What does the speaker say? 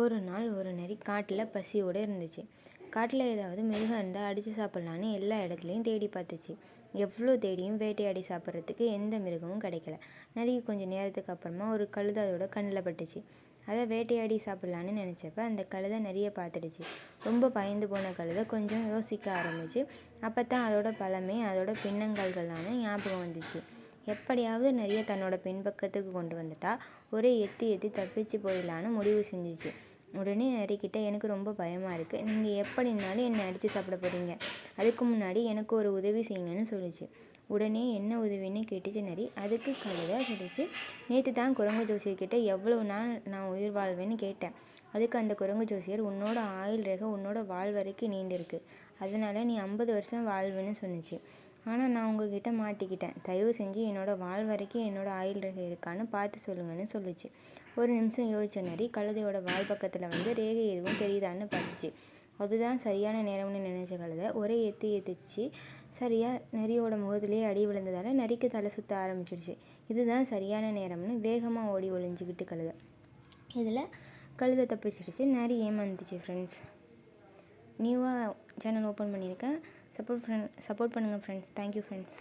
ஒரு நாள் ஒரு நரி காட்டில் பசியோடு இருந்துச்சு. காட்டில் ஏதாவது மிருகம் இருந்தால் அடித்து சாப்பிட்லான்னு எல்லா இடத்துலையும் தேடி பார்த்துச்சு. எவ்வளோ தேடியும் வேட்டையாடி சாப்பிட்றதுக்கு எந்த மிருகமும் கிடைக்கல. நரி கொஞ்சம் நேரத்துக்கு அப்புறமா ஒரு கழுதை அதோட கண்ணில் பட்டுச்சு. அதை வேட்டையாடி சாப்பிட்லான்னு நினச்சப்ப அந்த கழுதை நிறைய பார்த்துடுச்சு. ரொம்ப பயந்து போன கழுதை கொஞ்சம் யோசிக்க ஆரம்பிச்சு அப்போ தான் அதோட பழமை அதோட பின்னங்கள்களான ஞாபகம் வந்துச்சு. எப்படியாவது நிறைய தன்னோட பின்பக்கத்துக்கு கொண்டு வந்துட்டா ஒரே எத்தி எத்தி தப்பிச்சு போயிடலான்னு முடிவு செஞ்சிச்சு. உடனே நரிக்கிட்ட எனக்கு ரொம்ப பயமாக இருக்குது நீங்கள் எப்படினாலும் என்னை அடித்து சாப்பிட போகிறீங்க அதுக்கு முன்னாடி எனக்கு ஒரு உதவி செய்யுங்கன்னு சொல்லிச்சு. உடனே என்ன உதவின்னு கேட்டுச்சு நரி. அதுக்கு கழுதை சொல்லிச்சு நேற்று தான் குரங்கு ஜோசியர்கிட்ட எவ்வளோ நாள் நான் உயிர் வாழ்வேன்னு கேட்டேன். அதுக்கு அந்த குரங்கு ஜோசியர் உன்னோட ஆயுள் ரேகை உன்னோட வாழ் வரைக்கும் நீண்டிருக்கு. அதனால் நீ ஐம்பது வருஷம் வாழ்வேன்னு சொன்னிச்சு. ஆனால் நான் உங்ககிட்ட மாட்டிக்கிட்டேன். தயவு செஞ்சு என்னோடய வாழ் வரைக்கும் என்னோடய ஆயுள் ரேகை இருக்கான்னு பார்த்து சொல்லுங்கன்னு சொல்லிச்சு. ஒரு நிமிஷம் யோசிச்ச நரி கழுதையோட வால் பக்கத்தில் வந்து ரேகை எதுவும் தெரியுதான்னு பார்த்துச்சு. அதுதான் சரியான நேரம்னு நினச்ச கழுதை ஒரே எத்தி ஏற்றிச்சு சரியாக நரியோட முகத்திலேயே அடி விழுந்ததால் நரிக்கு தலை சுற்ற ஆரம்பிச்சிருச்சு. இதுதான் சரியான நேரம்னு வேகமாக ஓடி ஒளிஞ்சிக்கிட்டு கழுதை. இதில் கழுதை தப்பிச்சிடுச்சு நரி ஏமாந்துச்சு ஃப்ரெண்ட்ஸ் நியூவாக சேனல் ஓப்பன் பண்ணியிருக்கேன். சப்போர்ட் ஃப்ரெண்ட் சப்போர்ட் பண்ணுங்கள் ஃப்ரெண்ட்ஸ் தேங்க்யூ ஃப்ரெண்ட்ஸ்